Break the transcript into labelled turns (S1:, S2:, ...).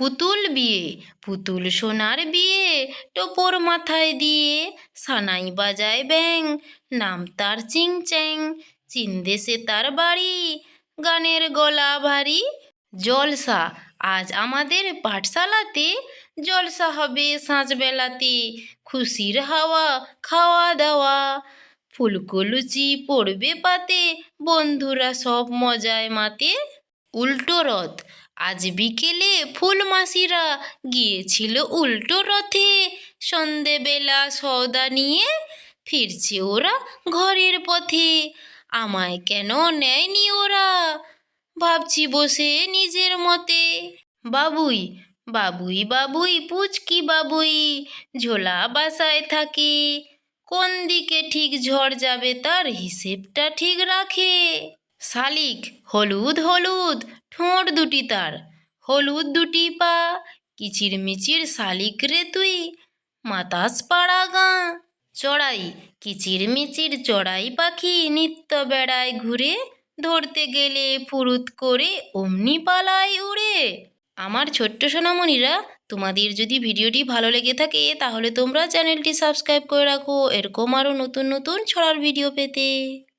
S1: পুতুল বিয়ে, পুতুল সোনার বিয়ে, টোপর মাথায় দিয়ে সানাই বাজায় ব্যাং, নাম তার চিং চ্যাং, চীন দেশে তার বাড়ি, গানের গলা ভারী, জলসা, আজ আমাদের পাঠশালাতে, জলসা হবে সাঁঝবেলাতে খুশির হাওয়া, খাওয়া দাওয়া, ফুলকো লুচি পড়বে পাতে, বন্ধুরা সব মজায় মাতে, উল্টো রথ আজ বিকেলে ফুলমাসিরা গিয়েছিল উল্টো রথে। সন্ধেবেলা সওদা নিয়ে ফিরছে ওরা ঘরের পথে। আমায় কেন নেয়নি ওরা? ভাবছি বসে নিজের মতে। বাবুই বাবুই বাবুই, পুচকি বাবুই, ঝোলা বাসায় থাকে। কোন দিকে ঠিক ঝড় যাবে তার হিসেবটা ঠিক রাখে। শালিক, হলুদ হলুদ, ঠোঁট দুটি তার। হলুদ দুটি পা কিচির মিচির শালিক রে তুই। মাতাস পাড়া গাঁ, চড়াই কিচির মিচির চড়াই পাখি নিত্য বেড়ায় ঘুরে। ধরতে গেলে ফুরুত করে অমনি পালায় উড়ে। আমার ছোট্ট সোনামণিরা, তোমাদের যদি ভিডিওটি ভালো লেগে থাকে, তাহলে তোমরা চ্যানেলটি সাবস্ক্রাইব করে রাখো। এরকম আরও নতুন নতুন ছড়ার ভিডিও পেতে।